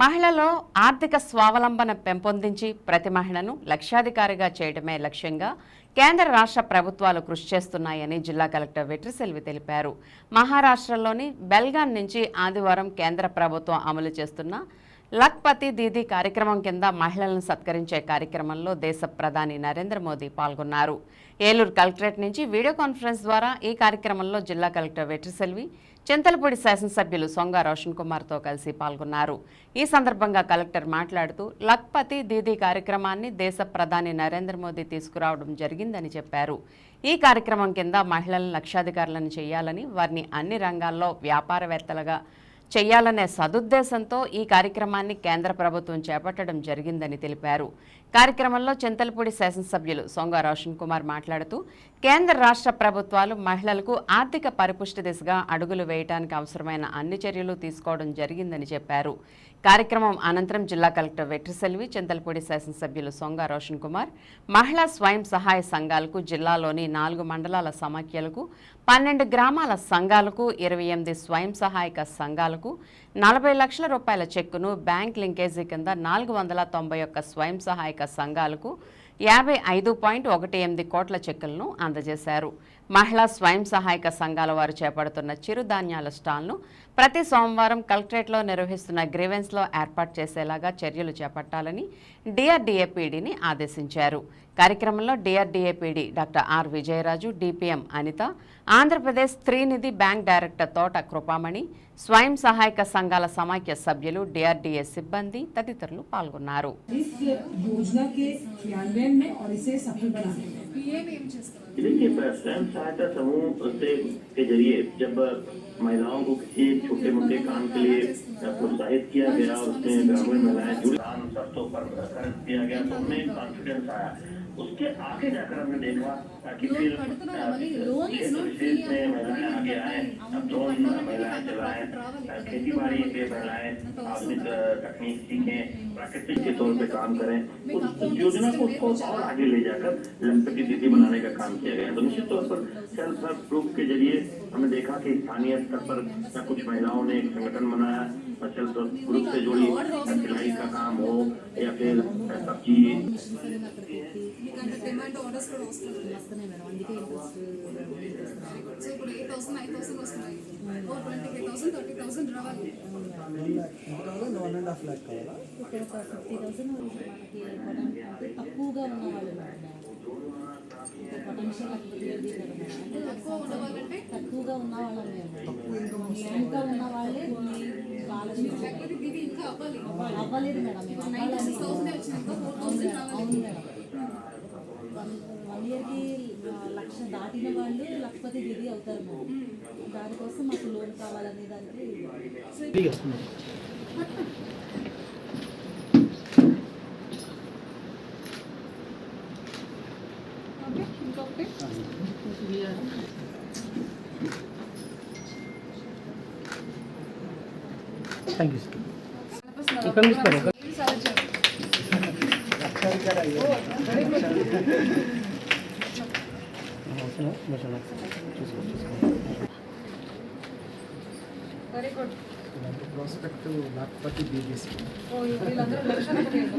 మహిళలో ఆర్థిక స్వావలంబన పెంపొందించి ప్రతి మహిళను లక్ష్యాధికారిగా చేయడమే లక్ష్యంగా కేంద్ర రాష్ట్ర ప్రభుత్వాలు కృషి చేస్తున్నాయని జిల్లా కలెక్టర్ వెట్రిసెల్వి తెలిపారు. మహారాష్ట్రలోని బెల్గాన్ నుంచి ఆదివారం కేంద్ర ప్రభుత్వం అమలు చేస్తున్న లక్పతి దీదీ కార్యక్రమం కింద మహిళలను సత్కరించే కార్యక్రమంలో దేశ ప్రధాని నరేంద్ర మోదీ పాల్గొన్నారు. ఏలూరు కలెక్టరేట్ నుంచి వీడియో కాన్ఫరెన్స్ ద్వారా ఈ కార్యక్రమంలో జిల్లా కలెక్టర్ వెట్రిసెల్వి చింతలపూడి శాసనసభ్యులు సొంగ రోషన్ కుమార్తో కలిసి పాల్గొన్నారు. ఈ సందర్భంగా కలెక్టర్ మాట్లాడుతూ లక్పతి దీదీ కార్యక్రమాన్ని దేశ ప్రధాని నరేంద్ర మోదీ తీసుకురావడం జరిగిందని చెప్పారు. ఈ కార్యక్రమం కింద మహిళలను లక్షాధికారులను చేయాలని వారిని అన్ని రంగాల్లో వ్యాపారవేత్తలుగా చేయాలనే సదుద్దేశంతో ఈ కార్యక్రమాన్ని కేంద్ర ప్రభుత్వం చేపట్టడం జరిగిందని తెలిపారు. కార్యక్రమంలో చింతలపూడి శాసనసభ్యులు సొంగ రోషన్ కుమార్ మాట్లాడుతూ కేంద్ర రాష్ట్ర ప్రభుత్వాలు మహిళలకు ఆర్థిక పరిపుష్టి దిశగా అడుగులు వేయడానికి అవసరమైన అన్ని చర్యలు తీసుకోవడం జరిగిందని చెప్పారు. కార్యక్రమం అనంతరం జిల్లా కలెక్టర్ వెట్రిసెల్వి చింతలపూడి శాసనసభ్యులు సొంగ రోషన్ కుమార్ మహిళా స్వయం సహాయ సంఘాలకు జిల్లాలోని నాలుగు మండలాల సమాఖ్యలకు పన్నెండు గ్రామాల సంఘాలకు ఇరవై ఎనిమిది స్వయం సహాయక సంఘాలకు నలభై లక్షల రూపాయల చెక్కును బ్యాంక్ లింకేజీ కింద నాలుగు వందల తొంభై ఒక్క స్వయం సహాయక సంఘాలకు యాభై ఐదు పాయింట్ ఒకటి ఎనిమిది కోట్ల చెక్కులను అందజేశారు. మహిళా స్వయం సహాయక సంఘాల వారు చేపడుతున్న చిరుధాన్యాల స్టాల్ను ప్రతి సోమవారం కలెక్టరేట్లో నిర్వహిస్తున్న గ్రీవెన్స్లో ఏర్పాటు చేసేలాగా చర్యలు చేపట్టాలని డిఆర్డీఏపీడీని ఆదేశించారు. కార్యక్రమంలో DRDA PD doctor R Vijayaraju DPM Anitha Andhra Pradesh Streenidhi bank director Thota Krupamani స్వయం సహాయక సంఘాల సమాఖ్య సభ్యులు డిఆర్డీఏ సిబ్బంది తదితరులు పాల్గొన్నారు इस योजना के क्रियान्वयन में और इसे सफल बनाने में देखिए स्वयं सहायता समूह से के जरिए जब महिलाओं को किसी छोटे मोटे काम के लिए प्रोत्साहित किया गया और उसमें ग्रामीण महिलाएं जुड़ी काम शर्तों पर खर्च किया गया तो हमें कॉन्फिडेंस आया उसके आगे जाकर हमने देखा ताकि फिर विशेष में महिलाएँ आगे आए अब ड्रोन महिलाएँ चलाएँ खेती बाड़ी पे महिलाएँ आधुनिक तकनीक सीखें प्राकृतिक के तौर पे काम करें उस योजना को उसको और आगे ले जाकर लंपटी दीदी बनाने का काम किया गया तो निश्चित तौर पर सेल्फ हेल्प ग्रुप के ज़रिए हमने देखा कि स्थानीय स्तर पर कुछ महिलाओं ने एक संगठन बनाया और सेल्फ हेल्प ग्रुप से जुड़ी सिलाई का काम हो या फिर सब्ज़ी ఎందుకంటే డిమాండ్ ఆర్డర్స్ కూడా వస్తున్నాయి సో ఇప్పుడు ఎయిట్ థౌసండ్ నైన్ థౌసండ్ వస్తున్నాయి. ఓ twenty five thousand thirty thousand రావాలి వన్ అండ్ హాఫ్ ల్యాక్ కావాలా ఇక్కడ ఒక ఫిఫ్టీ థౌసండ్ మనకి తక్కువగా ఉన్న వాళ్ళు పొటెన్షియల్ అంటే తక్కువ తక్కువగా ఉన్న వాళ్ళం మేము ఇంకా ఉన్న వాళ్ళే ఇది ఇంకా అవ్వాలి. అవ్వలేదు మేడం. థౌసండ్ ఇంకా ఫోర్ థౌసండ్ రావాలి అవును మేడం వన్ వన్ ఇయర్కి లక్ష దాటిన వాళ్ళు లక్షపతి దిగి అవుతారు మేడం. దానికోసం మాకు లోన్ కావాలనే దానికి థ్యాంక్ యూ ఇక్కడ తీసుకోండి వెరీ గుడ్ ప్రాస్పెక్ట్ లాక్పతి బీబీసీ ఓ వీళ్ళందరూ అయిపోతారు